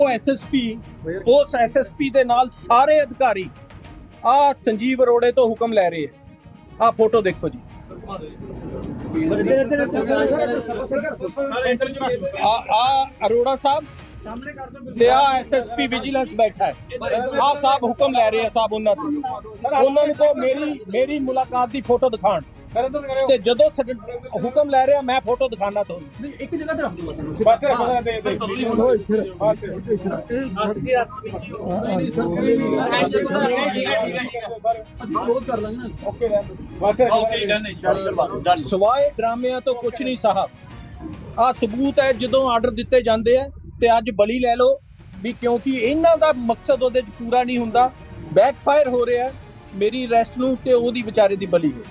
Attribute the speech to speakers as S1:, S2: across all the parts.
S1: ਉਹ ਐਸਐਸਪੀ ਉਸ ਐਸਐਸਪੀ ਦੇ ਨਾਲ ਸਾਰੇ ਅਧਿਕਾਰੀ ਆ ਸੰਜੀਵ ਅਰੋੜੇ ਤੋਂ ਹੁਕਮ ਲੈ ਰਹੇ ਆ। ਆ ਫੋਟੋ ਦੇਖੋ ਜੀ। ਆ ਆ ਅਰੋੜਾ ਸਾਹਿਬ ਤੇ ਆ ਐਸਐਸਪੀ ਵਿਜੀਲੈਂਸ ਬੈਠਾ ਹੈ। ਆ ਸਾਹਿਬ ਹੁਕਮ ਲੈ ਰਹੇ ਆ ਸਾਹਿਬ ਉਹਨਾਂ ਤੋਂ। ਉਹਨਾਂ ਨੂੰ ਕੋ ਮੇਰੀ ਮੇਰੀ ਮੁਲਾਕਾਤ ਦੀ ਫੋਟੋ ਦਿਖਾਣ ਤੇ ਜਦੋਂ ਸਕ- ਹੁਕਮ ਲੈ ਰਿਹਾ ਮੈਂ ਫੋਟੋ ਦਿਖਾਣਾ ਤੁਹਾਨੂੰ।
S2: ਇੱਕ ਜਗ੍ਹਾ ਤੇ ਰੱਖ ਦਿਓ ਬਸ ਇਹਨੂੰ।
S3: ਬਾਤ ਰੱਖਣਾ ਦੇ ਦੇ
S2: ਅਸੀਂ ਕਲੋਜ਼ ਕਰ ਲਾਂਗੇ ਨਾ।
S3: ਓਕੇ
S4: ਡਨ ਹੈ
S1: ਸਵਾਏ ਡਰਾਮਿਆਂ ਤੋਂ ਕੁਝ ਨਹੀਂ ਸਾਹਿਬ। ਆ ਸਬੂਤ ਹੈ ਜਦੋਂ ਆਰਡਰ ਦਿੱਤੇ ਜਾਂਦੇ ਆ ਤੇ ਅੱਜ ਬਲੀ ਲੈ ਲਓ ਵੀ ਕਿਉਂਕਿ ਇਹਨਾਂ ਦਾ ਮਕਸਦ ਉਹਦੇ ਚ ਪੂਰਾ ਨਹੀਂ ਹੁੰਦਾ। ਬੈਕਫਾਇਰ ਹੋ ਰਿਹਾ ਹੈ, ਮੇਰੀ ਰੈਸਟ ਨੂੰ ਤੇ ਉਹਦੀ ਵਿਚਾਰੇ ਦੀ ਬਲੀ ਹੋ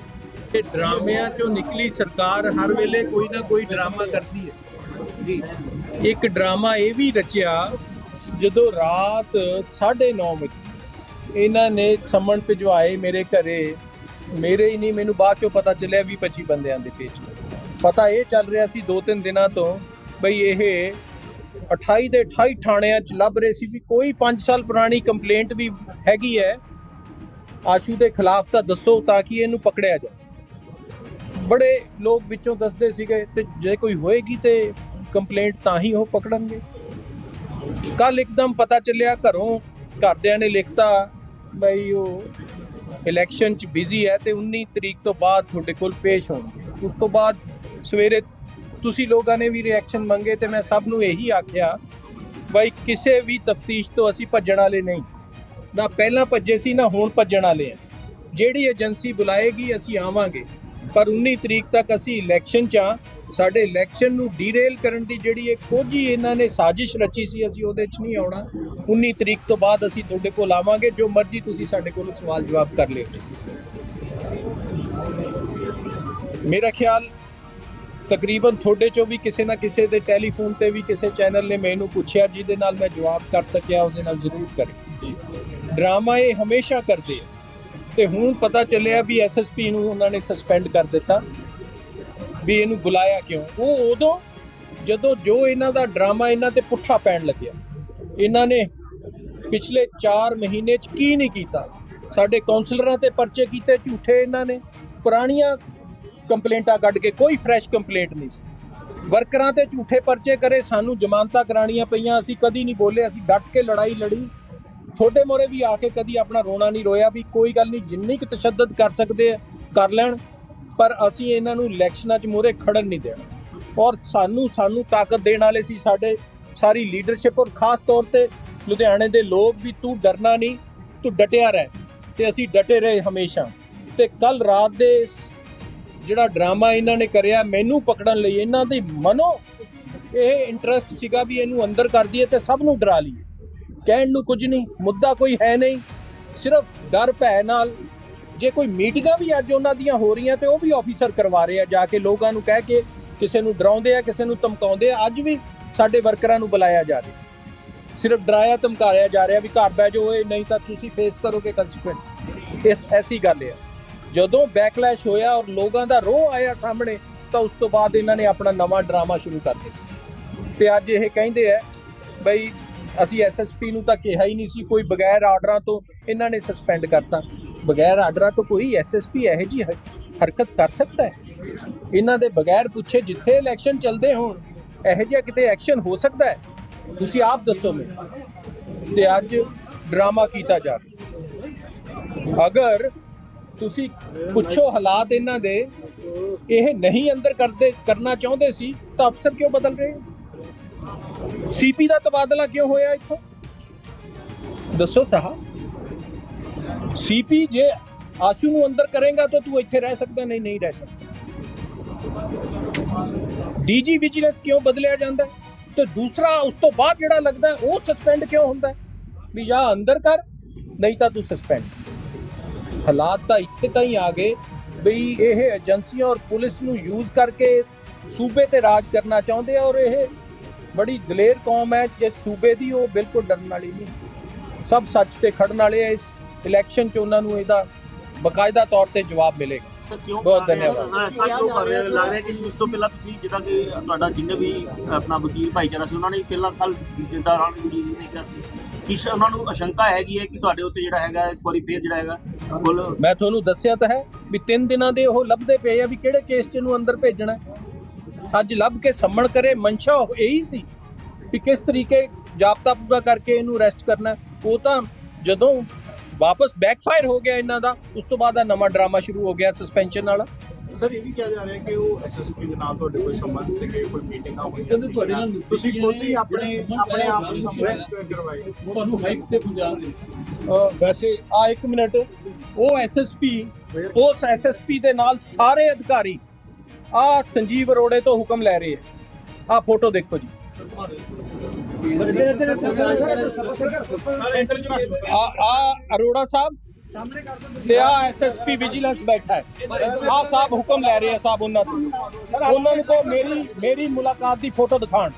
S1: ਇਹ ਡਰਾਮਿਆਂ ਚੋਂ ਨਿਕਲੀ ਸਰਕਾਰ ਹਰ ਵੇਲੇ ਕੋਈ ਨਾ ਕੋਈ ਡਰਾਮਾ ਕਰਦੀ ਹੈ। ਜੀ। ਇੱਕ ਡਰਾਮਾ ਇਹ ਵੀ ਰਚਿਆ, ਜਦੋਂ ਰਾਤ 9:30 ਵਜੇ ਇਹਨਾਂ ਨੇ ਸਮਨ ਭਿਜਵਾਏ ਮੇਰੇ ਘਰੇ, ਮੇਰੇ ਹੀ ਨਹੀਂ, ਮੈਨੂੰ ਬਾਅਦ ਚੋਂ ਪਤਾ ਚੱਲਿਆ ਵੀ 25 ਬੰਦਿਆਂ ਦੇ ਪੇਜ ਪਤਾ ਇਹ ਚੱਲ ਰਿਹਾ ਸੀ ਦੋ ਤਿੰਨ ਦਿਨਾਂ ਤੋਂ ਬਈ ਇਹ 28 ਦੇ 28 ਥਾਣਿਆਂ 'ਚ ਲੱਭ ਰਹੇ ਸੀ ਵੀ ਕੋਈ 5 ਸਾਲ ਪੁਰਾਣੀ ਕੰਪਲੇਂਟ ਵੀ ਹੈਗੀ ਹੈ। ਆਸ਼ੂ ਦੇ ਖਿਲਾਫ ਤਾਂ ਦੱਸੋ ਤਾਂ ਕਿ ਇਹਨੂੰ ਪਕੜਿਆ ਜਾਵੇ। ਬੜੇ ਲੋਕ ਵਿੱਚੋਂ ਦੱਸਦੇ ਸੀਗੇ ਤੇ ਜੇ ਕੋਈ ਹੋਏਗੀ ਤੇ ਕੰਪਲੇਂਟ ਤਾਂ ਹੀ ਉਹ ਪਕੜਨਗੇ। ਕੱਲ ਇੱਕਦਮ ਪਤਾ ਚੱਲਿਆ ਘਰੋਂ ਘਰਦਿਆਂ ਨੇ ਲਿਖਤਾ ਬਈ ਉਹ ਇਲੈਕਸ਼ਨ 'ਚ ਬਿਜ਼ੀ ਹੈ ਤੇ 19 ਤਰੀਕ ਤੋਂ ਬਾਅਦ ਤੁਹਾਡੇ ਕੋਲ ਪੇਸ਼ ਹੋਣਗੇ। ਉਸ ਤੋਂ ਬਾਅਦ ਸਵੇਰੇ ਤੁਸੀਂ ਲੋਕਾਂ ਨੇ ਵੀ ਰਿਐਕਸ਼ਨ ਮੰਗੇ ਤੇ ਮੈਂ ਸਭ ਨੂੰ ਇਹੀ ਆਖਿਆ ਬਈ ਕਿਸੇ ਵੀ ਤਫਤੀਸ਼ ਤੋਂ ਅਸੀਂ ਭੱਜਣ ਵਾਲੇ ਨਹੀਂ। ਨਾ ਪਹਿਲਾਂ ਭੱਜੇ ਸੀ, ਨਾ ਹੁਣ ਭੱਜਣ ਵਾਲੇ ਆ। ਜਿਹੜੀ ਏਜੰਸੀ ਬੁਲਾਏਗੀ, ਅਸੀਂ ਆਵਾਂਗੇ। ਪਰ 19 ਤਰੀਕ ਤੱਕ ਅਸੀਂ ਇਲੈਕਸ਼ਨ 'ਚ ਆ ਸਾਡੇ ਇਲੈਕਸ਼ਨ ਨੂੰ ਡੀਰੇਲ ਕਰਨ ਦੀ ਜਿਹੜੀ ਇਹ ਕੋਝੀ ਇਹਨਾਂ ਨੇ ਸਾਜ਼ਿਸ਼ ਰਚੀ ਸੀ, ਅਸੀਂ ਉਹਦੇ 'ਚ ਨਹੀਂ ਆਉਣਾ। 19 ਤਰੀਕ ਤੋਂ ਬਾਅਦ ਅਸੀਂ ਤੁਹਾਡੇ ਕੋਲ ਆਵਾਂਗੇ, ਜੋ ਮਰਜ਼ੀ ਤੁਸੀਂ ਸਾਡੇ ਕੋਲ ਸਵਾਲ ਜਵਾਬ ਕਰ ਲਿਓ। ਮੇਰਾ ਖਿਆਲ ਤਕਰੀਬਨ ਤੁਹਾਡੇ ਚੋਂ ਵੀ ਕਿਸੇ ਨਾ ਕਿਸੇ ਦੇ ਟੈਲੀਫੋਨ ਤੇ ਵੀ ਕਿਸੇ ਚੈਨਲ ਨੇ ਮੈਨੂੰ ਪੁੱਛਿਆ, ਜਿਹਦੇ ਨਾਲ ਮੈਂ ਜਵਾਬ ਕਰ ਸਕਿਆ, ਉਹਦੇ ਨਾਲ ਜ਼ਰੂਰ ਕਰੇ। ਜੀ ਡਰਾਮਾ ਇਹ ਹਮੇਸ਼ਾ ਕਰਦੇ ਆ। ਤੇ ਹੁਣ ਪਤਾ ਚੱਲਿਆ ਵੀ ਐਸਐਸਪੀ ਨੂੰ ਉਹਨਾਂ ਨੇ ਸਸਪੈਂਡ ਕਰ ਦਿੱਤਾ ਵੀ ਇਹਨੂੰ ਬੁਲਾਇਆ ਕਿਉਂ? ਉਹ ਉਦੋਂ ਜਦੋਂ ਜੋ ਇਹਨਾਂ ਦਾ ਡਰਾਮਾ ਇਹਨਾਂ ਤੇ ਪੁੱਠਾ ਪੈਣ ਲੱਗਿਆ, ਇਹਨਾਂ ਨੇ ਪਿਛਲੇ 4 ਮਹੀਨੇ ਚ ਕੀ ਨਹੀਂ ਕੀਤਾ? ਸਾਡੇ ਕਾਉਂਸਲਰਾਂ ਤੇ ਪਰਚੇ ਕੀਤੇ, ਝੂਠੇ ਇਹਨਾਂ ਨੇ, ਪੁਰਾਣੀਆਂ ਕੰਪਲੇਂਟਾਂ ਕੱਢ ਕੇ ਕੋਈ ਫਰੈਸ਼ ਕੰਪਲੇਂਟ ਨਹੀਂ ਸੀ। ਵਰਕਰਾਂ ਤੇ ਝੂਠੇ ਪਰਚੇ ਕਰੇ, ਸਾਨੂੰ ਜ਼ਮਾਨਤਾਂ ਕਰਾਣੀਆਂ ਪਈਆਂ, ਅਸੀਂ ਕਦੀ ਨਹੀਂ ਬੋਲੇ, ਅਸੀਂ ਡਟ ਕੇ ਲੜਾਈ ਲੜੀ। ਤੁਹਾਡੇ ਮੋਰੇ ਵੀ ਆ ਕੇ ਕਦੀ ਆਪਣਾ ਰੋਣਾ ਨਹੀਂ ਰੋਇਆ ਵੀ ਕੋਈ ਗੱਲ ਨਹੀਂ, ਜਿੰਨੀ ਕੁ ਤਸ਼ੱਦਦ ਕਰ ਸਕਦੇ ਆ, ਕਰ ਲੈਣ, ਪਰ ਅਸੀਂ ਇਹਨਾਂ ਨੂੰ ਇਲੈਕਸ਼ਨਾਂ 'ਚ ਮੋਰੇ ਖੜਨ ਨਹੀਂ ਦੇਣਾ। ਔਰ ਸਾਨੂੰ ਸਾਨੂੰ ਤਾਕਤ ਦੇਣ ਵਾਲੇ ਸੀ ਸਾਡੇ ਸਾਰੀ ਲੀਡਰਸ਼ਿਪ ਔਰ ਖਾਸ ਤੌਰ ਤੇ ਲੁਧਿਆਣੇ ਦੇ ਲੋਕ ਵੀ ਤੂੰ ਡਰਨਾ ਨਹੀਂ, ਤੂੰ ਡਟਿਆ ਰਹਿ ਤੇ ਅਸੀਂ ਡਟੇ ਰਹੇ ਹਮੇਸ਼ਾ। ਤੇ ਕੱਲ ਰਾਤ ਦੇ ਜਿਹੜਾ ਡਰਾਮਾ ਇਹਨਾਂ ਨੇ ਕਰਿਆ, ਮੈਨੂੰ ਪਕੜਨ ਲਈ ਇਹਨਾਂ ਦੇ ਮਨੋ ਇਹ ਇੰਟਰਸਟ ਸੀਗਾ ਵੀ ਇਹਨੂੰ ਅੰਦਰ ਕਰ ਦਈਏ ਤੇ ਸਭ ਨੂੰ ਡਰਾ ਲਈਏ। ਕਹਿਣ ਨੂੰ ਕੁਝ ਨਹੀਂ, ਮੁੱਦਾ ਕੋਈ ਹੈ ਨਹੀਂ। ਸਿਰਫ ਡਰ ਭੈ ਨਾਲ, ਜੇ ਕੋਈ ਮੀਟਿੰਗਾਂ ਵੀ ਅੱਜ ਉਹਨਾਂ ਦੀਆਂ ਹੋ ਰਹੀਆਂ ਤੇ ਉਹ ਵੀ ਆਫੀਸਰ ਕਰਵਾ ਰਹੇ ਆ, ਜਾ ਕੇ ਲੋਕਾਂ ਨੂੰ ਕਹਿ ਕੇ ਕਿਸੇ ਨੂੰ ਡਰਾਉਂਦੇ ਆ, ਕਿਸੇ ਨੂੰ ਧਮਕਾਉਂਦੇ ਆ, ਅੱਜ ਵੀ ਸਾਡੇ ਵਰਕਰਾਂ ਨੂੰ ਬੁਲਾਇਆ ਜਾ ਰਿਹਾ। ਸਿਰਫ ਡਰਾਇਆ, ਧਮਕਾਇਆ ਜਾ ਰਿਹਾ ਵੀ ਘਰ ਬਹਿ ਜਾਓ ਇਹ ਨਹੀਂ ਤਾਂ ਤੁਸੀਂ ਫੇਸ ਕਰੋਗੇ ਕਨਸੀਕੁਐਂਸ ਇਸ, ਐਸੀ ਗੱਲ ਹੈ ਜਦੋਂ ਬੈਕਲੈਸ਼ ਹੋਇਆ ਔਰ ਲੋਕਾਂ ਦਾ ਰੋਹ ਆਇਆ ਸਾਹਮਣੇ, ਤਾਂ ਉਸ ਤੋਂ ਬਾਅਦ ਇਹਨਾਂ ਨੇ ਆਪਣਾ ਨਵਾਂ ਡਰਾਮਾ ਸ਼ੁਰੂ ਕਰ ਦਿੱਤਾ। ਤੇ ਅੱਜ ਇਹ ਕਹਿੰਦੇ ਆ, ਬਈ ਅਸੀਂ ਐਸਐਸਪੀ ਨੂੰ ਤਾਂ ਕਿਹਾ ਹੀ ਨਹੀਂ ਸੀ, ਕੋਈ ਬਗੈਰ ਆਰਡਰਾਂ ਤੋਂ ਇਹਨਾਂ ਨੇ ਸਸਪੈਂਡ ਕਰਤਾ। ਬਗੈਰ ਆਰਡਰਾਂ ਤੋਂ ਕੋਈ ਐਸਐਸਪੀ ਇਹੋ ਜੀ ਹਰਕਤ ਕਰ ਸਕਦਾ ਹੈ? ਇਹਨਾਂ ਦੇ ਬਗੈਰ ਪੁੱਛੇ ਜਿੱਥੇ ਇਲੈਕਸ਼ਨ ਚੱਲਦੇ ਹੋਣ, ਇਹੋ ਜਿਹਾ ਕਿਤੇ ਐਕਸ਼ਨ ਹੋ ਸਕਦਾ ਹੈ? ਤੁਸੀਂ ਆਪ ਦੱਸੋ ਮੈਨੂੰ। ਤੇ ਅੱਜ ਡਰਾਮਾ ਕੀਤਾ ਜਾ ਰਿਹਾ ਅਗਰ ਤੁਸੀਂ ਪੁੱਛੋ ਹਾਲਾਤ ਇਹਨਾਂ ਦੇ, ਇਹ ਨਹੀਂ ਅੰਦਰ ਕਰਦੇ, ਕਰਨਾ ਚਾਹੁੰਦੇ ਸੀ, ਤਾਂ ਅਫਸਰ ਕਿਉਂ ਬਦਲ ਰਹੇ ਸੀਪੀ ਦਾ ਤਬਾਦਲਾ ਕਿਉਂ ਹੋਇਆ ਇੱਥੋਂ? ਦੱਸੋ ਸਾਹਬ। ਸੀਪੀ ਜੇ ਆਸ਼ੂ ਨੂੰ ਅੰਦਰ ਕਰੇਗਾ ਤਾਂ ਤੂੰ ਇੱਥੇ ਰਹਿ ਸਕਦਾ, ਨਹੀਂ ਨਹੀਂ ਰਹਿ ਸਕਦਾ। ਡੀਜੀ ਵਿਜੀਲੈਂਸ ਕਿਉਂ ਬਦਲਿਆ ਜਾਂਦਾ ਤੇ ਦੂਸਰਾ, ਉਸ ਤੋਂ ਬਾਅਦ ਜਿਹੜਾ ਲੱਗਦਾ ਉਹ ਸਸਪੈਂਡ ਕਿਉਂ ਹੁੰਦਾ ਵੀ ਜਾਂ ਅੰਦਰ ਕਰ, ਨਹੀਂ ਤਾਂ ਤੂੰ ਸਸਪੈਂਡ ਹਾਲਾਤ ਤਾਂ ਇੱਥੇ ਤਾਂ ਹੀ ਆ ਗਏ ਬਈ ਇਹ ਏਜੰਸੀਆਂ ਔਰ ਪੁਲਿਸ ਨੂੰ ਯੂਜ਼ ਕਰਕੇ ਸੂਬੇ ਤੇ ਰਾਜ ਕਰਨਾ ਚਾਹੁੰਦੇ ਆ ਔਰ ਇਹ ਬੜੀ ਦਲੇਰ ਕੌਮ ਹੈ ਜੇ ਸੂਬੇ ਦੀ ਉਹ ਬਿਲਕੁਲ ਡਰਨ ਵਾਲੀ ਨਹੀਂ ਸਭ ਸੱਚ ਤੇ ਖੜਨ ਵਾਲੇ ਆ ਇਸ ਇਲੈਕਸ਼ਨ 'ਚ ਉਹਨਾਂ ਨੂੰ ਇਹਦਾ ਬਕਾਇਦਾ ਤੌਰ ਤੇ ਜਵਾਬ ਮਿਲੇਗਾ
S5: ਸਰ ਕਿਉਂ
S1: ਬਹੁਤ? ਧੰਨਵਾਦ।
S5: ਸਰ, ਇਸ ਤਰ੍ਹਾਂ ਕਿਉਂ ਕਰ ਰਹੇ ਹੋ? ਲੱਗ ਰਿਹਾ ਕਿ ਇਸ ਤੋਂ ਪਹਿਲਾਂ ਤੁਸੀਂ ਜਿੱਦਾਂ ਕਿ ਤੁਹਾਡਾ ਜਿੰਨੇ ਵੀ ਆਪਣਾ ਵਕੀਲ ਭਾਈਚਾਰਾ ਸੀ ਉਹਨਾਂ ਨੇ ਪਹਿਲਾਂ ਕੱਲ ਜਿੱਦਾਂ ਰਾਣੀ ਗੁਰੂ ਜੀ ਨੇ ਕਿਹਾ ਸੀ ਕਿ ਸ਼- ਉਹਨਾਂ ਨੂੰ ਅਸ਼ੰਕਾ ਹੈਗੀ ਹੈ ਕਿ ਤੁਹਾਡੇ ਉੱਤੇ ਜਿਹੜਾ ਹੈਗਾ ਇੱਕ ਵਾਰੀ ਫੇਰ ਜਿਹੜਾ ਹੈਗਾ ਕੁੱਲ
S1: ਮੈਂ ਤੁਹਾਨੂੰ ਦੱਸਿਆ ਤਾਂ ਹੈ ਵੀ ਤਿੰਨ ਦਿਨਾਂ ਦੇ ਉਹ ਲੱਭਦੇ ਪਏ ਆ ਵੀ ਕਿਹੜੇ ਕੇਸ 'ਚ ਇਹਨੂੰ ਅੰਦਰ ਭੇਜਣਾ ਹੈ। ਅੱਜ ਲੱਭ ਕੇ ਸੰਮਣ ਕਰੇ ਮਨਸ਼ਾ ਉਹ ਇਹੀ ਸੀ ਵੀ ਕਿਸ ਤਰੀਕੇ ਜਾਬਤਾ ਪੂਰਾ ਕਰਕੇ ਇਹਨੂੰ ਅਰੈਸਟ ਕਰਨਾ। ਉਹ ਤਾਂ ਜਦੋਂ ਵਾਪਸ ਬੈਕਫਾਇਰ ਹੋ ਗਿਆ ਇਹਨਾਂ ਦਾ ਉਸ ਤੋਂ ਬਾਅਦ ਆ ਨਵਾਂ ਡਰਾਮਾ ਸ਼ੁਰੂ ਹੋ ਗਿਆ ਸਸਪੈਂਸ਼ਨ ਵਾਲਾ
S6: ਸਰ ਇਹ ਵੀ ਕਿਹਾ ਜਾ ਰਿਹਾ ਕਿ ਉਹ ਐਸਐਸਪੀ ਦੇ ਨਾਲ ਤੁਹਾਡੇ ਕੋਈ ਸੰਬੰਧ ਸੀਗੇ ਕੋਈ ਮੀਟਿੰਗਾਂ ਹੋਈਆਂ
S2: ਕਹਿੰਦੇ ਤੁਹਾਡੇ ਨਾਲ।
S6: ਤੁਸੀਂ ਖੁਦ ਹੀ ਆਪਣੇ ਆਪਣੇ ਆਪ ਨੂੰ
S2: ਸੰਬੰਧ
S6: ਕਰਵਾਏ
S2: ਤੁਹਾਨੂੰ ਹਾਈਪ ਤੇ ਪਹੁੰਚਾ ਦੇ
S1: ਵੈਸੇ ਆ ਇੱਕ ਮਿੰਟ ਉਹ ਐਸਐਸਪੀ ਉਸ ਐਸਐਸਪੀ ਦੇ ਨਾਲ ਸਾਰੇ ਅਧਿਕਾਰੀ ਆ ਸੰਜੀਵ ਅਰੋੜੇ ਤੋਂ ਹੁਕਮ ਲੈ ਰਹੇ ਆ। ਆ ਫੋਟੋ ਦੇਖੋ ਜੀ। ਆ ਆ ਅਰੋੜਾ ਸਾਹਿਬ ਤੇ ਆ ਐਸਐਸਪੀ ਵਿਜੀਲੈਂਸ ਬੈਠਾ ਹੈ। ਆ ਸਾਹਿਬ ਹੁਕਮ ਲੈ ਰਹੇ ਆ ਸਾਹਿਬ ਉਹਨਾਂ ਤੋਂ। ਉਹਨਾਂ ਨੂੰ ਕੋ ਮੇਰੀ ਮੇਰੀ ਮੁਲਾਕਾਤ ਦੀ ਫੋਟੋ ਦਿਖਾਣ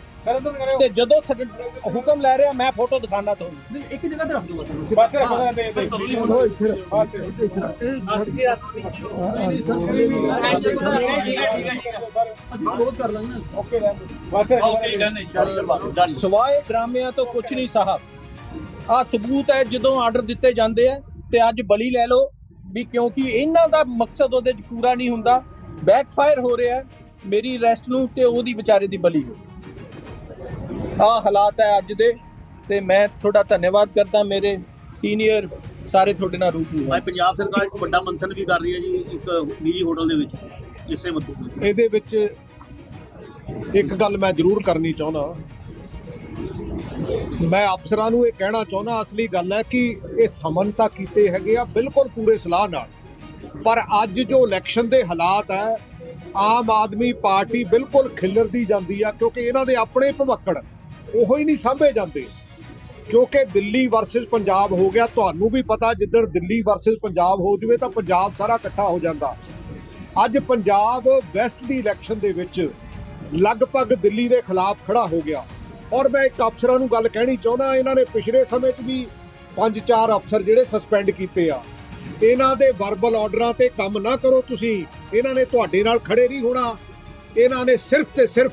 S1: ਤੇ ਜਦੋਂ ਸਡ- ਹੁਕਮ ਲੈ ਰਿਹਾ ਮੈਂ ਫੋਟੋ ਦਿਖਾਣਾ ਤੁਹਾਨੂੰ।
S2: ਇੱਕ ਜਗ੍ਹਾ ਤੇ ਰੱਖ ਦਿਓ ਬਸ।
S3: ਬਸ ਰੱਖਣਾ ਦੇ
S4: ਸਰ
S3: ਦੇ
S4: ਤੁਸੀਂ
S2: ਅਸੀਂ ਕਲੋਜ਼ ਕਰ ਲਾਂਗੇ ਨਾ।
S3: ਓਕੇ
S4: ਡਨ
S1: ਸਵਾਏ ਡਰਾਮਿਆਂ ਤੋਂ ਕੁਝ ਨਹੀਂ ਸਾਹਿਬ। ਆ ਸਬੂਤ ਹੈ ਜਦੋਂ ਆਰਡਰ ਦਿੱਤੇ ਜਾਂਦੇ ਆ ਤੇ ਅੱਜ ਬਲੀ ਲੈ ਲਓ ਵੀ ਕਿਉਂਕਿ ਇਹਨਾਂ ਦਾ ਮਕਸਦ ਉਹਦੇ ਚ ਪੂਰਾ ਨਹੀਂ ਹੁੰਦਾ। ਬੈਕਫਾਇਰ ਹੋ ਰਿਹਾ ਹੈ ਮੇਰੀ ਰੈਸਟ ਨੂੰ ਤੇ ਉਹਦੀ ਵਿਚਾਰੇ ਦੀ ਬਲੀ ਹੋ ਆ ਹਾਲਾਤ ਹੈ ਅੱਜ ਦੇ ਤੇ ਮੈਂ ਤੁਹਾਡਾ ਧੰਨਵਾਦ ਕਰਦਾ ਮੇਰੇ ਸੀਨੀਅਰ ਸਾਰੇ ਤੁਹਾਡੇ ਨਾਲ ਰੂਬਰੂ ਹੋਏ
S5: ਪੰਜਾਬ ਸਰਕਾਰ ਇੱਕ ਵੱਡਾ ਮੰਥਨ ਵੀ ਕਰ ਰਹੀ ਹੈ ਜੀ ਇੱਕ ਨਿੱਜੀ ਹੋਟਲ ਦੇ ਵਿੱਚ ਇਸੇ ਮੁੱਦੇ ਤੇ
S6: ਇਹਦੇ ਵਿੱਚ ਇੱਕ ਗੱਲ ਮੈਂ ਜ਼ਰੂਰ ਕਰਨੀ ਚਾਹੁੰਦਾ। ਮੈਂ ਅਫਸਰਾਂ ਨੂੰ ਇਹ ਕਹਿਣਾ ਚਾਹੁੰਦਾ ਅਸਲੀ ਗੱਲ ਹੈ ਕਿ ਇਹ ਸਮਨ ਤਾਂ ਕੀਤੇ ਹੈਗੇ ਆ ਬਿਲਕੁਲ ਪੂਰੇ ਸਲਾਹ ਨਾਲ। ਪਰ ਅੱਜ ਜੋ ਇਲੈਕਸ਼ਨ ਦੇ ਹਾਲਾਤ ਹੈ ਆਮ ਆਦਮੀ ਪਾਰਟੀ ਬਿਲਕੁਲ ਖਿੱਲਰਦੀ ਜਾਂਦੀ ਆ ਕਿਉਂਕਿ ਇਹਨਾਂ ਦੇ ਆਪਣੇ ਭਵੱਕੜ ਉਹੋ ਹੀ ਨਹੀਂ ਸਾਂਭੇ ਜਾਂਦੇ। ਕਿਉਂਕਿ ਦਿੱਲੀ ਵਰਸਸ ਪੰਜਾਬ ਹੋ ਗਿਆ, ਤੁਹਾਨੂੰ ਵੀ ਪਤਾ ਜਿੱਦਣ ਦਿੱਲੀ ਵਰਸਸ ਪੰਜਾਬ ਹੋ ਜਵੇ ਤਾਂ ਪੰਜਾਬ ਸਾਰਾ ਇਕੱਠਾ ਹੋ ਜਾਂਦਾ। ਅੱਜ ਪੰਜਾਬ ਵੈਸਟ ਦੀ ਇਲੈਕਸ਼ਨ ਦੇ ਵਿੱਚ ਲਗਭਗ ਦਿੱਲੀ ਦੇ ਖਿਲਾਫ ਖੜਾ ਹੋ ਗਿਆ। ਔਰ ਮੈਂ ਇੱਕ ਅਫਸਰਾਂ ਨੂੰ ਗੱਲ ਕਹਿਣੀ ਚਾਹੁੰਦਾ, ਇਹਨਾਂ ਨੇ ਪਿਛਲੇ ਸਮੇਂ 'ਚ ਵੀ ਪੰਜ ਚਾਰ ਅਫਸਰ ਜਿਹੜੇ ਸਸਪੈਂਡ ਕੀਤੇ ਆ। ਇਹਨਾਂ ਦੇ ਵਰਬਲ ਆਰਡਰਾਂ ਤੇ ਕੰਮ ਨਾ ਕਰੋ ਤੁਸੀਂ। ਇਹਨਾਂ ਨੇ ਤੁਹਾਡੇ ਨਾਲ ਖੜੇ ਨਹੀਂ ਹੋਣਾ। ਇਹਨਾਂ ਨੇ ਸਿਰਫ ਤੇ ਸਿਰਫ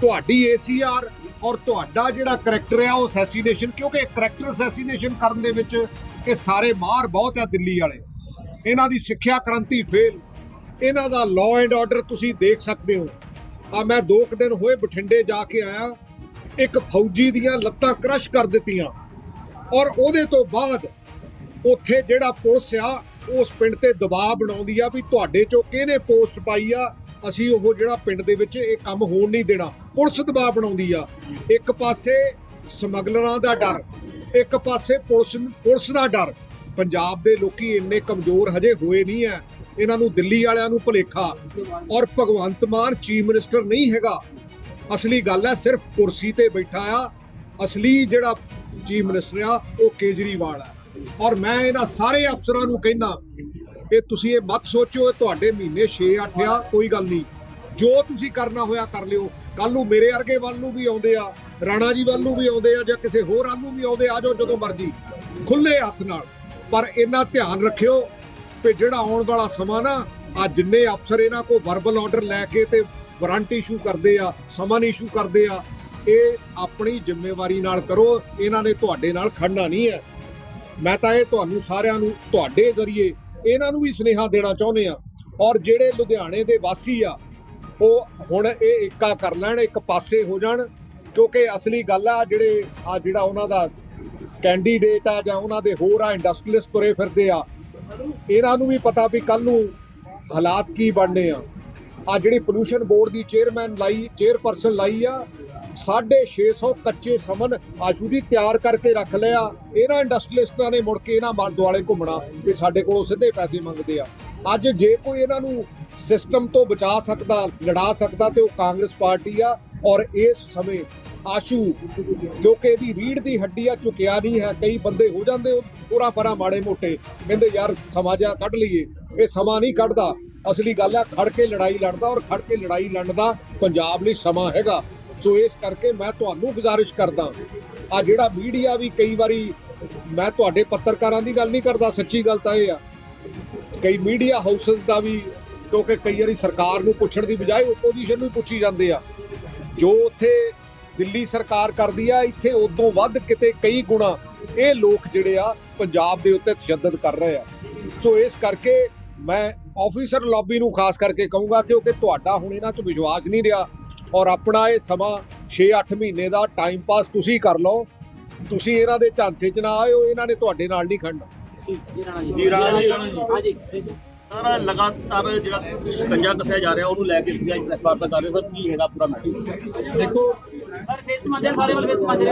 S6: ਤੁਹਾਡੀ ਏਸੀਆਰ ਔਰ ਤੁਹਾਡਾ ਜਿਹੜਾ ਕਰੈਕਟਰ ਆ ਉਹ ਅਸੈਸੀਨੇਸ਼ਨ ਕਿਉਂਕਿ ਕਰੈਕਟਰ ਅਸੈਸੀਨੇਸ਼ਨ ਕਰਨ ਦੇ ਵਿੱਚ ਇਹ ਸਾਰੇ ਮਾਹਰ ਬਹੁਤ ਆ ਦਿੱਲੀ ਵਾਲੇ। ਇਹਨਾਂ ਦੀ ਸਿੱਖਿਆ ਕ੍ਰਾਂਤੀ ਫੇਲ ਇਹਨਾਂ ਦਾ ਲਾਅ ਐਂਡ ਆਰਡਰ ਤੁਸੀਂ ਦੇਖ ਸਕਦੇ ਹੋ। ਆ ਮੈਂ ਦੋ ਕੁ ਦਿਨ ਹੋਏ ਬਠਿੰਡੇ ਜਾ ਕੇ ਆਇਆ, ਇੱਕ ਫੌਜੀ ਦੀਆਂ ਲੱਤਾਂ ਕ੍ਰਸ਼ ਕਰ ਦਿੱਤੀਆਂ। ਔਰ ਉਹਦੇ ਤੋਂ ਬਾਅਦ ਉੱਥੇ ਜਿਹੜਾ ਪੁਲਿਸ ਆ, ਉਸ ਪਿੰਡ ਤੇ ਦਬਾਅ ਬਣਾਉਂਦੀ ਆ ਵੀ ਤੁਹਾਡੇ ਚੋਂ ਕਿਹਨੇ ਪੋਸਟ ਪਾਈ ਆ, ਅਸੀਂ ਉਹ ਜਿਹੜਾ ਪਿੰਡ ਦੇ ਵਿੱਚ ਇਹ ਕੰਮ ਹੋਣ ਨਹੀਂ ਦੇਣਾ। ਪੁਲਿਸ ਦਬਾਅ ਬਣਾਉਂਦੀ ਆ। ਇੱਕ ਪਾਸੇ ਸਮਗਲਰਾਂ ਦਾ ਡਰ, ਇੱਕ ਪਾਸੇ ਪੁਲਿਸ ਪੁਲਿਸ ਦਾ ਡਰ। ਪੰਜਾਬ ਦੇ ਲੋਕੀ ਇੰਨੇ ਕਮਜ਼ੋਰ ਹਜੇ ਹੋਏ ਨਹੀਂ ਐ। ਇਹਨਾਂ ਨੂੰ ਦਿੱਲੀ ਵਾਲਿਆਂ ਨੂੰ ਭੁਲੇਖਾ ਔਰ ਭਗਵੰਤ ਮਾਨ ਚੀਫ ਮਿਨਿਸਟਰ ਨਹੀਂ ਹੈਗਾ। ਅਸਲੀ ਗੱਲ ਹੈ ਸਿਰਫ ਕੁਰਸੀ ਤੇ ਬੈਠਾ ਆ। ਅਸਲੀ ਜਿਹੜਾ ਚੀਫ ਮਿਨਿਸਟਰ ਆ, ਉਹ ਕੇਜਰੀਵਾਲ ਆ। ਔਰ ਮੈਂ ਇਹਨਾਂ ਸਾਰੇ ਅਫਸਰਾਂ ਨੂੰ ਕਹਿੰਦਾ, ਇਹ ਤੁਸੀਂ ਇਹ ਮਤ ਸੋਚੋ ਇਹ ਤੁਹਾਡੇ ਮਹੀਨੇ 6-8 ਆ, ਕੋਈ ਗੱਲ ਨਹੀਂ। ਜੋ ਤੁਸੀਂ ਕਰਨਾ ਹੋਇਆ ਕਰ ਲਿਓ। ਕੱਲ ਨੂੰ ਮੇਰੇ ਵਰਗੇ ਵੱਲ ਨੂੰ ਵੀ ਆਉਂਦੇ ਆ, ਰਾਣਾ ਜੀ ਵੱਲ ਨੂੰ ਵੀ ਆਉਂਦੇ ਆ ਜਾਂ ਕਿਸੇ ਹੋਰ ਵੱਲ ਨੂੰ ਵੀ ਆਉਂਦੇ ਆ ਜਾਓ ਜਦੋਂ ਮਰਜ਼ੀ। ਖੁੱਲੇ ਹੱਥ ਨਾਲ। ਪਰ ਇਹਨਾਂ ਧਿਆਨ ਰੱਖਿਓ ਕਿ ਜਿਹੜਾ ਆਉਣ ਵਾਲਾ ਸਮਾਂ ਨਾ, ਆ ਜਿੰਨੇ ਅਫਸਰ ਇਹਨਾਂ ਕੋ ਵਰਬਲ ਆਰਡਰ ਲੈ ਕੇ ਤੇ ਵਾਰੰਟ ਇਸ਼ੂ ਕਰਦੇ ਆ ਸਮਨ ਇਸ਼ੂ ਕਰਦੇ ਆ, ਇਹ ਆਪਣੀ ਜ਼ਿੰਮੇਵਾਰੀ ਨਾਲ ਕਰੋ, ਇਹਨਾਂ ਨੇ ਤੁਹਾਡੇ ਨਾਲ ਖੜਨਾ ਨਹੀਂ ਹੈ। ਮੈਂ ਤਾਂ ਇਹ ਤੁਹਾਨੂੰ ਸਾਰਿਆਂ ਨੂੰ ਤੁਹਾਡੇ ਜ਼ਰੀਏ ਇਹਨਾਂ ਨੂੰ ਵੀ ਸੁਨੇਹਾ ਦੇਣਾ ਚਾਹੁੰਦੇ ਆ ਔਰ ਜਿਹੜੇ ਲੁਧਿਆਣੇ ਦੇ ਵਾਸੀ ਆ ਉਹ ਹੁਣ ਇਹ ਏਕਾ ਕਰ ਲੈਣ, ਇੱਕ ਪਾਸੇ ਹੋ ਜਾਣ, ਕਿਉਂਕਿ ਅਸਲੀ ਗੱਲ ਆ ਜਿਹੜੇ, ਆ ਜਿਹੜਾ ਉਹਨਾਂ ਦਾ ਕੈਂਡੀਡੇਟ ਆ ਜਾਂ ਉਹਨਾਂ ਦੇ ਹੋਰ ਆ ਇੰਡਸਟਰੀਅਲਿਸਟ ਤੁਰੇ ਫਿਰਦੇ ਆ, ਇਹਨਾਂ ਨੂੰ ਵੀ ਪਤਾ ਵੀ ਕੱਲ ਨੂੰ ਹਾਲਾਤ ਕੀ ਬਣਨੇ ਆ। ਆ ਜਿਹੜੀ ਪੋਲੂਸ਼ਨ ਬੋਰਡ ਦੀ ਚੇਅਰਮੈਨ ਲਾਈ ਚੇਅਰਪਰਸਨ ਲਾਈ ਆ 650 ਕੱਚੇ ਸਮਨ ਆਸ਼ੂ ਜੀ ਤਿਆਰ ਕਰਕੇ ਰੱਖ ਲਿਆ। ਇਹਨਾਂ ਇੰਡਸਟਰੀਅਲਿਸਟਾਂ ਨੇ ਮੁੜ ਕੇ ਇਹਨਾਂ ਮਨ ਦੁਆਲੇ ਘੁੰਮਣਾ, ਵੀ ਸਾਡੇ ਕੋਲੋਂ ਸਿੱਧੇ ਪੈਸੇ ਮੰਗਦੇ ਆ। ਅੱਜ ਜੇ ਕੋਈ ਇਹਨਾਂ ਨੂੰ ਸਿਸਟਮ ਤੋਂ ਬਚਾ ਸਕਦਾ, ਲੜਾ ਸਕਦਾ ਤੇ ਉਹ ਕਾਂਗਰਸ ਪਾਰਟੀ ਆ ਔਰ ਇਸ ਸਮੇਂ ਆਸ਼ੂ, ਕਿਉਂਕਿ ਇਹਦੀ ਰੀੜ ਦੀ ਹੱਡੀ ਆ ਚੁਕਿਆ ਨਹੀਂ ਹੈ, ਕਈ ਬੰਦੇ ਹੋ ਜਾਂਦੇ ਉਹ ਪੂਰਾ ਪਰਾ ਮਾੜੇ ਮੋਟੇ, ਕਹਿੰਦੇ ਯਾਰ ਸਮਾਂ ਸਮਾਜਾ ਕੱਢ ਲਈਏ, ਇਹ ਸਮਾਂ ਨਹੀਂ ਕੱਢਦਾ, ਅਸਲੀ ਗੱਲ ਆ ਖੜ ਕੇ ਲੜਾਈ ਲੜਦਾ ਔਰ ਖੜ ਕੇ ਲੜਾਈ ਲੜਨ ਦਾ ਪੰਜਾਬ ਲਈ ਸਮਾਂ ਹੈਗਾ। ਸੋ ਇਸ ਕਰਕੇ ਮੈਂ ਤੁਹਾਨੂੰ ਗੁਜ਼ਾਰਿਸ਼ ਕਰਦਾ, ਆ ਜਿਹੜਾ ਮੀਡੀਆ ਵੀ ਕਈ ਵਾਰੀ ਮੈਂ ਤੁਹਾਡੇ ਪੱਤਰਕਾਰਾਂ ਦੀ ਗੱਲ ਨਹੀਂ ਕਰਦਾ, ਸੱਚੀ ਗੱਲ ਤਾਂ ਇਹ ਆ, ਕਈ ਮੀਡੀਆ ਹਾਊਸਸ ਦਾ ਵੀ ਕਿਉਂਕਿ ਕਈ ਵਾਰੀ ਸਰਕਾਰ ਨੂੰ ਪੁੱਛਣ ਦੀ ਬਜਾਏ ਓਪੋਜੀਸ਼ਨ ਨੂੰ ਹੀ ਪੁੱਛੀ ਜਾਂਦੇ ਆ। ਜੋ ਉੱਥੇ ਦਿੱਲੀ ਸਰਕਾਰ ਕਰਦੀ ਆ ਇੱਥੇ ਉਦੋਂ ਵੱਧ ਕਿਤੇ ਕਈ ਗੁਣਾ ਇਹ ਲੋਕ ਜਿਹੜੇ ਆ ਪੰਜਾਬ ਦੇ ਉੱਤੇ ਤਸ਼ੱਦਦ ਕਰ ਰਹੇ ਆ। ਸੋ ਇਸ ਕਰਕੇ ਮੈਂ ਆਫੀਸਰ ਲੌਬੀ ਨੂੰ ਖਾਸ ਕਰਕੇ ਕਹੂੰਗਾ ਕਿਉਂਕਿ ਤੁਹਾਡਾ ਹੁਣ ਇਹਨਾਂ 'ਚ ਵਿਸ਼ਵਾਸ ਨਹੀਂ ਰਿਹਾ ਔਰ ਆਪਣਾ ਇਹ ਸਮਾਂ 6-8 ਮਹੀਨੇ ਦਾ ਟਾਈਮ ਪਾਸ ਤੁਸੀਂ ਕਰ ਲਓ। ਤੁਸੀਂ ਇਹਨਾਂ ਦੇ ਝਾਂਸੇ 'ਚ ਨਾ ਆਇਓ ਇਹਨਾਂ ਨੇ ਤੁਹਾਡੇ ਨਾਲ ਨਹੀਂ ਖੜਨਾ।
S5: ਜੀ ਰਾਣਾ ਜੀ। ਸਾਰਾ ਲਗਾਤਾਰ ਜਿਹੜਾ ਸ਼ਿਕੰਜਾ ਕੱਸਿਆ ਜਾ ਰਿਹਾ ਉਹਨੂੰ ਲੈ ਕੇ ਤੁਸੀਂ ਅੱਜ ਪ੍ਰੈਸ ਵਾਰਤਾ ਕਰ ਰਹੇ ਹੋ। ਸਰ ਕੀ ਹੈਗਾ ਪੂਰਾ ਮੈਟਰ
S1: ਦੇਖੋ
S4: ਸਰ ਫੇਸ ਮੰਦਰ ਸਾਰੇ ਵਾਲੇ ਫੇਸ ਮੰਦਰ